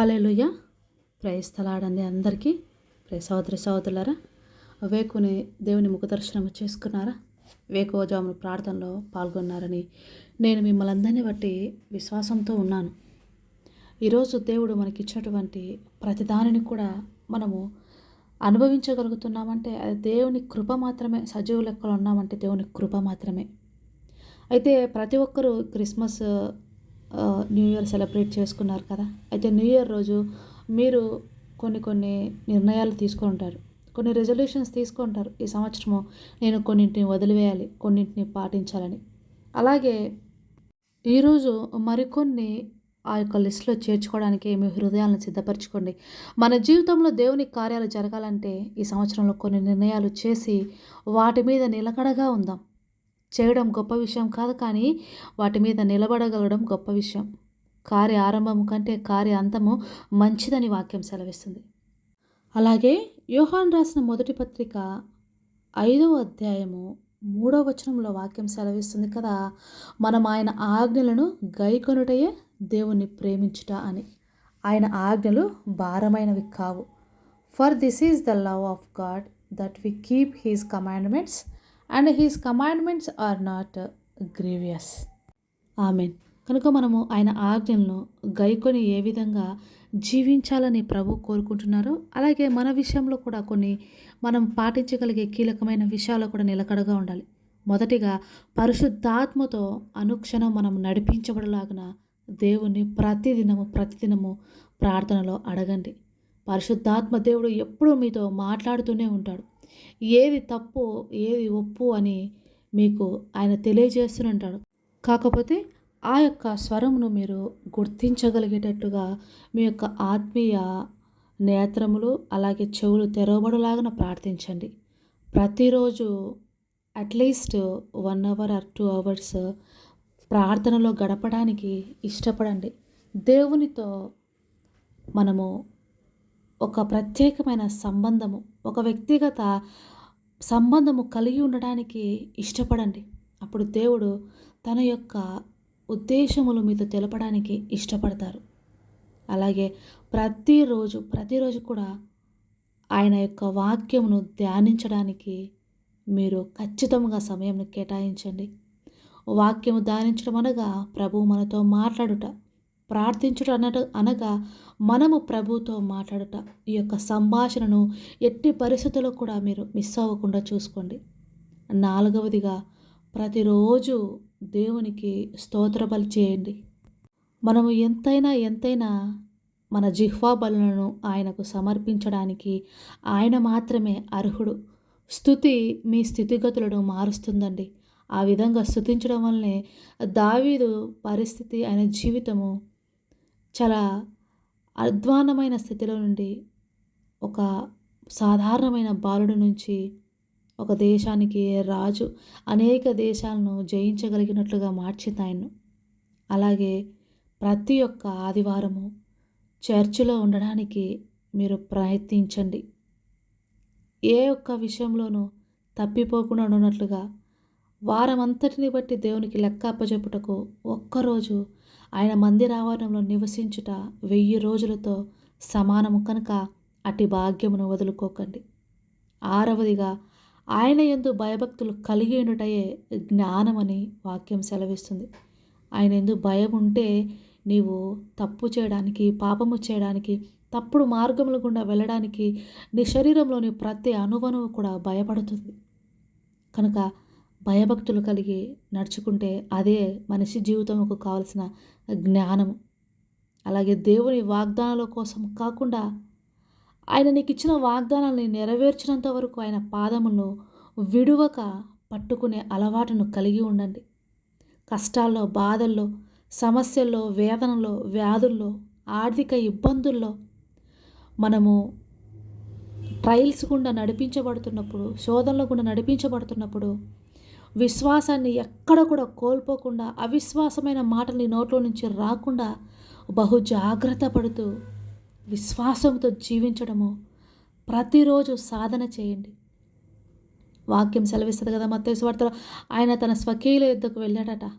Hallelujah ప్రేస్తలాడండి అందరికీ. ప్రే సహోదరి సహోదరులారా వేకుని దేవుని ముఖదర్శనం చేసుకున్నారా? వేకోజామున ప్రార్థనలో పాల్గొన్నారని నేను మిమ్మల్ని అందరినీ బట్టి విశ్వాసంతో ఉన్నాను. ఈరోజు దేవుడు మనకిచ్చినటువంటి ప్రతి దానిని కూడా మనము అనుభవించగలుగుతున్నామంటే అది దేవుని కృప మాత్రమే సజీవ లెక్కలు ఉన్నామంటే దేవుని కృప మాత్రమే. అయితే ప్రతి ఒక్కరూ క్రిస్మస్ న్యూ ఇయర్ సెలబ్రేట్ చేసుకున్నారు కదా. అయితే న్యూ ఇయర్ రోజు మీరు కొన్ని కొన్ని నిర్ణయాలు తీసుకుంటారు. కొన్ని రెజల్యూషన్స్ తీసుకుంటారు. ఈ సంవత్సరము నేను కొన్నింటిని వదిలివేయాలి కొన్నింటిని పాటించాలని. అలాగే ఈరోజు మరికొన్ని ఆ యొక్క లిస్టులో చేర్చుకోవడానికి మీ హృదయాలను సిద్ధపరచుకోండి. మన జీవితంలో దేవుని కార్యాలు జరగాలంటే ఈ సంవత్సరంలో కొన్ని నిర్ణయాలు చేసి వాటి మీద నిలకడగా ఉందాం. చేయడం గొప్ప విషయం కాదు కానీ వాటి మీద నిలబడగలగడం గొప్ప విషయం. కార్య ఆరంభం కంటే కార్య అంతము మంచిదని వాక్యం సెలవిస్తుంది. అలాగే యోహాన్ రాసిన మొదటి పత్రిక ఐదవ అధ్యాయము మూడవ వచనంలో వాక్యం సెలవిస్తుంది కదా మనం ఆయన ఆజ్ఞలను గైకొనుటయే దేవుణ్ణి ప్రేమించుట అని. ఆయన ఆజ్ఞలు భారమైనవి కావు. For this is the love of God that we keep his commandments and his commandments are not grievous. Amen. కనుక మనము ఆయన ఆజ్ఞలను గైకొని ఏ విధంగా జీవించాలని ప్రభు కోరుకుంటున్నారో అలాగే మన విషయంలో కూడా కొన్ని మనం పాటించగలిగే కీలకమైన విషయాలు కూడా నిలకడగా ఉండాలి. మొదటిగా పరిశుద్ధాత్మతో అనుక్షణం మనం నడిపించబడలాగిన దేవుణ్ణి ప్రతిదినము ప్రతిదినము ప్రార్థనలో అడగండి. పరిశుద్ధాత్మ దేవుడు ఎప్పుడూ మీతో మాట్లాడుతూనే ఉంటాడు. ఏది తప్పు ఏది ఒప్పు అని మీకు ఆయన తెలియజేస్తుంటాడు కాకపోతే ఆ యొక్క స్వరమును మీరు గుర్తించగలిగేటట్టుగా మీ యొక్క ఆత్మీయ నేత్రములు అలాగే చెవులు తెరవబడలాగా ప్రార్థించండి. ప్రతిరోజు at least one hour or two hours ప్రార్థనలో గడపడానికి ఇష్టపడండి. దేవునితో మనము ఒక ప్రత్యేకమైన సంబంధము ఒక వ్యక్తిగత సంబంధము కలిగి ఉండడానికి ఇష్టపడండి. అప్పుడు దేవుడు తన యొక్క ఉద్దేశములు మీతో తెలపడానికి ఇష్టపడతారు. అలాగే ప్రతిరోజు ప్రతిరోజు కూడా ఆయన యొక్క వాక్యమును ధ్యానించడానికి మీరు ఖచ్చితంగా సమయం కేటాయించండి. వాక్యము ధ్యానించడం అనగా ప్రభువు మనతో మాట్లాడుట. ప్రార్థించుట అన్నట అనగా మనము ప్రభుతో మాట్లాడుట. ఈ యొక్క సంభాషణను ఎట్టి పరిస్థితుల్లో కూడా మీరు మిస్ అవ్వకుండా చూసుకోండి. నాలుగవదిగా ప్రతిరోజు దేవునికి స్తోత్ర బలి చేయండి. మనము ఎంతైనా ఎంతైనా మన జిహ్వా బలులను ఆయనకు సమర్పించడానికి ఆయన మాత్రమే అర్హుడు. స్థుతి మీ స్థితిగతులను మారుస్తుందండి. ఆ విధంగా స్థుతించడం వల్లనే దావీదు పరిస్థితి ఆయన జీవితము చాలా అధ్వానమైన స్థితిలో నుండి ఒక సాధారణమైన బాలుడి నుంచి ఒక దేశానికి రాజు అనేక దేశాలను జయించగలిగినట్లుగా మార్చింది ఆయన్ను. అలాగే ప్రతి ఒక్క ఆదివారము చర్చిలో ఉండడానికి మీరు ప్రయత్నించండి. ఏ ఒక్క విషయంలోనూ తప్పిపోకుండా ఉన్నట్లుగా వారం అంతటిని బట్టి దేవునికి లెక్క అప్పచెప్పుటకు ఒక్కరోజు ఆయన మందిర ఆవరణంలో నివసించుట వెయ్యి రోజులతో సమానము కనుక అటి భాగ్యమును వదులుకోకండి. ఆరవదిగా ఆయన ఎందు భయభక్తులు కలిగి ఉండటయే జ్ఞానమని వాక్యం సెలవిస్తుంది. ఆయన ఎందు భయం ఉంటే నీవు తప్పు చేయడానికి పాపము చేయడానికి తప్పుడు మార్గముల గుండా వెళ్ళడానికి నీ శరీరంలోని ప్రతి అణువణువు కూడా భయపడుతుంది. కనుక భయభక్తులు కలిగి నడుచుకుంటే అదే మనిషి జీవితంకు కావలసిన జ్ఞానము అలాగే దేవుని వాగ్దానాల కోసం కాకుండా ఆయన నీకు ఇచ్చిన వాగ్దానాన్ని నెరవేర్చినంత వరకు ఆయన పాదములను విడువక పట్టుకునే అలవాటును కలిగి ఉండండి. కష్టాల్లో బాధల్లో సమస్యల్లో వేదనలో వ్యాధుల్లో ఆర్థిక ఇబ్బందుల్లో మనము ట్రయల్స్ గుండా నడిపించబడుతున్నప్పుడు శోధనల గుండా నడిపించబడుతున్నప్పుడు విశ్వాసాన్ని ఎక్కడ కూడా కోల్పోకుండా అవిశ్వాసమైన మాటలు నీ నోట్లో నుంచి రాకుండా బహు జాగ్రత్త పడుతూ విశ్వాసంతో జీవించడము ప్రతిరోజు సాధన చేయండి. వాక్యం సెలవిస్తుంది కదా మత్తేసు వార్తలో. ఆయన తన స్వకీయుల యుద్ధకు వెళ్ళాడట.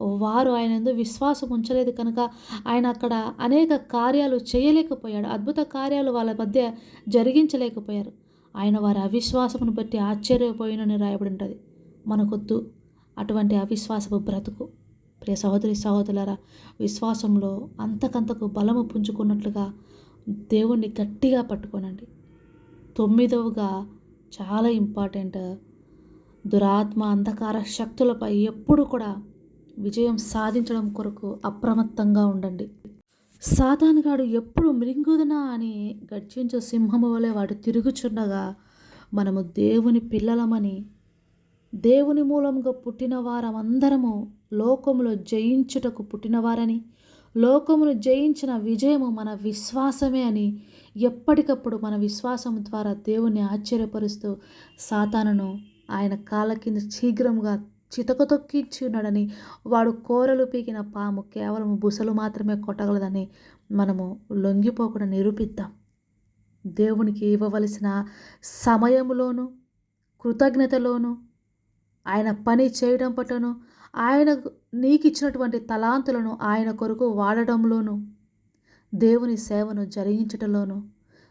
వారు ఆయన ఎందు విశ్వాసం ఉంచలేదు కనుక ఆయన అక్కడ అనేక కార్యాలు చేయలేకపోయాడు. అద్భుత కార్యాలు వాళ్ళ మధ్య జరిగించలేకపోయారు. ఆయన వారి అవిశ్వాసమును బట్టి ఆశ్చర్యపోయినని రాయబడి ఉంటుంది. మనకొద్దు. అటువంటి అవిశ్వాసపు బ్రతుకు. ప్రియ సహోదరి సహోదరులరా విశ్వాసంలో అంతకంతకు బలము పుంజుకున్నట్లుగా దేవుణ్ణి గట్టిగా పట్టుకోనండి. తొమ్మిదవగా చాలా ఇంపార్టెంట్. దురాత్మ అంధకార శక్తులపై ఎప్పుడు కూడా విజయం సాధించడం కొరకు అప్రమత్తంగా ఉండండి. సాతానుగాడు ఎప్పుడు మృంగుదనా అని గర్జించే సింహము వలె వాడు తిరుగుచుండగా మనము దేవుని పిల్లలమని దేవుని మూలంగా పుట్టిన వారమందరము లోకములో జయించుటకు పుట్టినవారని లోకమును జయించిన విజయము మన విశ్వాసమే అని ఎప్పటికప్పుడు మన విశ్వాసం ద్వారా దేవుణ్ణి ఆశ్చర్యపరుస్తూ సాతానును ఆయన కాళ్ళ కింద శీఘ్రంగా చితకతొక్కించి ఉన్నాడని వాడు కోరలు పీకిన పాము కేవలం బుసలు మాత్రమే కొట్టగలదని మనము లొంగిపోకుండా నిరూపిద్దాం. దేవునికి ఇవ్వవలసిన సమయంలోను కృతజ్ఞతలోనూ ఆయన పని చేయడం పట్లను ఆయన నీకు ఇచ్చినటువంటి తలాంతులను ఆయన కొరకు వాడడంలోను దేవుని సేవను జరిగించటంలోను.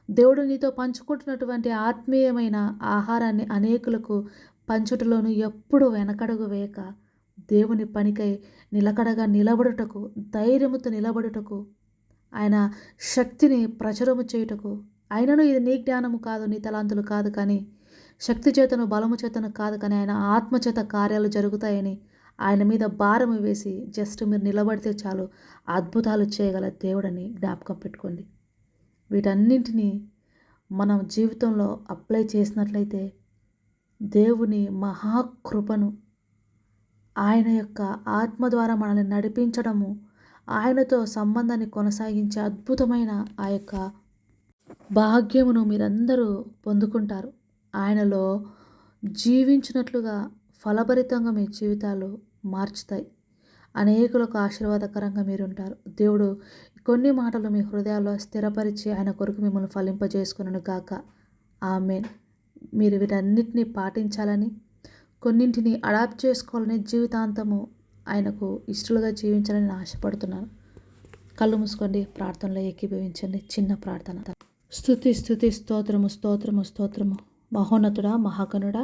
దేవుడు నీతో పంచుకుంటున్నటువంటి ఆత్మీయమైన ఆహారాన్ని అనేకులకు పంచుటలోను ఎప్పుడు వెనకడుగు వేయక దేవుని పనికై నిలకడగా నిలబడుటకు ధైర్యముతో నిలబడుటకు ఆయన శక్తిని ప్రచురము చేయుటకు. ఆయనను ఇది నీ జ్ఞానము కాదు నీ తలాంతులు కాదు కానీ శక్తి చేతను బలము చేతను కాదు కానీ ఆయన ఆత్మచేత కార్యాలు జరుగుతాయని ఆయన మీద భారం వేసి జస్ట్ మీరు నిలబడితే చాలు అద్భుతాలు చేయగల దేవుడని జ్ఞాపకం పెట్టుకోండి. వీటన్నింటినీ మనం జీవితంలో అప్లై చేసినట్లయితే దేవుని మహాకృపను ఆయన యొక్క ఆత్మ ద్వారా మనల్ని నడిపించడము ఆయనతో సంబంధాన్ని కొనసాగించే అద్భుతమైన ఆ యొక్క భాగ్యమును మీరందరూ పొందుకుంటారు. ఆయనలో జీవించినట్లుగా ఫలభరితంగా మీ జీవితాలు మార్చుతాయి. అనేకులకు ఆశీర్వాదకరంగా మీరు ఉంటారు దేవుడు కొన్ని మాటలు మీ హృదయాల్లో స్థిరపరిచి ఆయన కొరకు మిమ్మల్ని ఫలింపజేసుకును గాక. ఆమె మీరు వీటన్నిటిని పాటించాలని కొన్నింటిని అడాప్ట్ చేసుకోవాలని జీవితాంతము ఆయనకు ఇష్టలుగా జీవించాలని ఆశపడుతున్నాను. కళ్ళు మూసుకోండి ప్రార్థనలో ఏకీభవించండి. చిన్న ప్రార్థన. స్థుతి స్థుతి స్తోత్రము స్తోత్రము స్తోత్రము. మహోన్నతుడా మహాగణుడా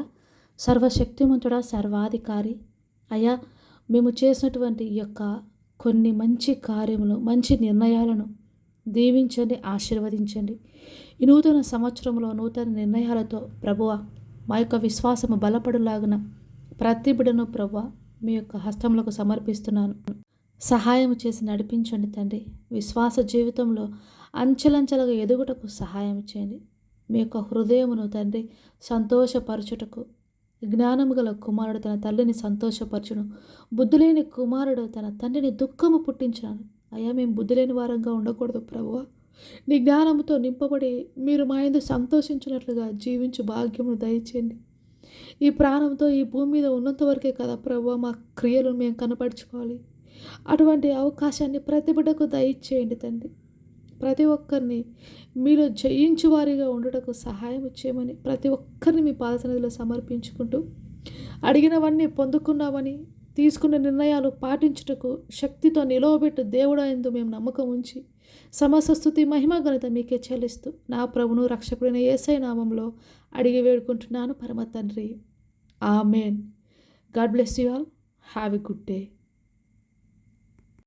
సర్వశక్తిమంతుడా సర్వాధికారి. అయ్యా మేము చేసినటువంటి ఈ యొక్క కొన్ని మంచి కార్యములు మంచి నిర్ణయాలను దీవించండి ఆశీర్వదించండి. ఈ నూతన సంవత్సరంలో నూతన నిర్ణయాలతో ప్రభువ మా యొక్క విశ్వాసము బలపడులాగున ప్రతి బిడను ప్రభువ మీ యొక్క హస్తములకు సమర్పిస్తున్నాను. సహాయం చేసి నడిపించండి తండ్రి. విశ్వాస జీవితంలో అంచెలంచెలుగా ఎదుగుటకు సహాయం చేయండి. మీ యొక్క హృదయమును తండ్రి సంతోషపరచుటకు. జ్ఞానము గల కుమారుడు తన తల్లిని సంతోషపరచును. బుద్ధులేని కుమారుడు తన తండ్రిని దుఃఖము పుట్టించినాను అయ్యా మేము బుద్ధులేని వారంగా ఉండకూడదు ప్రభువా. నీ జ్ఞానంతో నింపబడి మీరు మా యందు సంతోషించినట్లుగా జీవించు భాగ్యమును దయచేయండి. ఈ ప్రాణంతో ఈ భూమి మీద ఉన్నంత వరకే కదా ప్రభు మా క్రియలను మేము కనపరుచుకోవాలి. అటువంటి అవకాశాన్ని ప్రతి బిడ్డకు దయచేయండి తండ్రి. ప్రతి ఒక్కరిని మీలో జయించు వారిగా ఉండటకు సహాయం చేయమని ప్రతి ఒక్కరిని మీ పాదసన్నిధిలో సమర్పించుకుంటూ అడిగినవన్నీ పొందుకున్నామని తీసుకున్న నిర్ణయాలు పాటించుటకు శక్తితో నిలవబెట్టు దేవుడు ఎందు మేము నమ్మకం ఉంచి సమస్త స్థుతి మహిమ ఘనత మీకే చెల్లిస్తూ నా ప్రభును రక్షకుడైన ఏసై నామంలో అడిగి వేడుకుంటున్నాను. పరమ తండ్రి. Amen. God bless you all. Have a good day.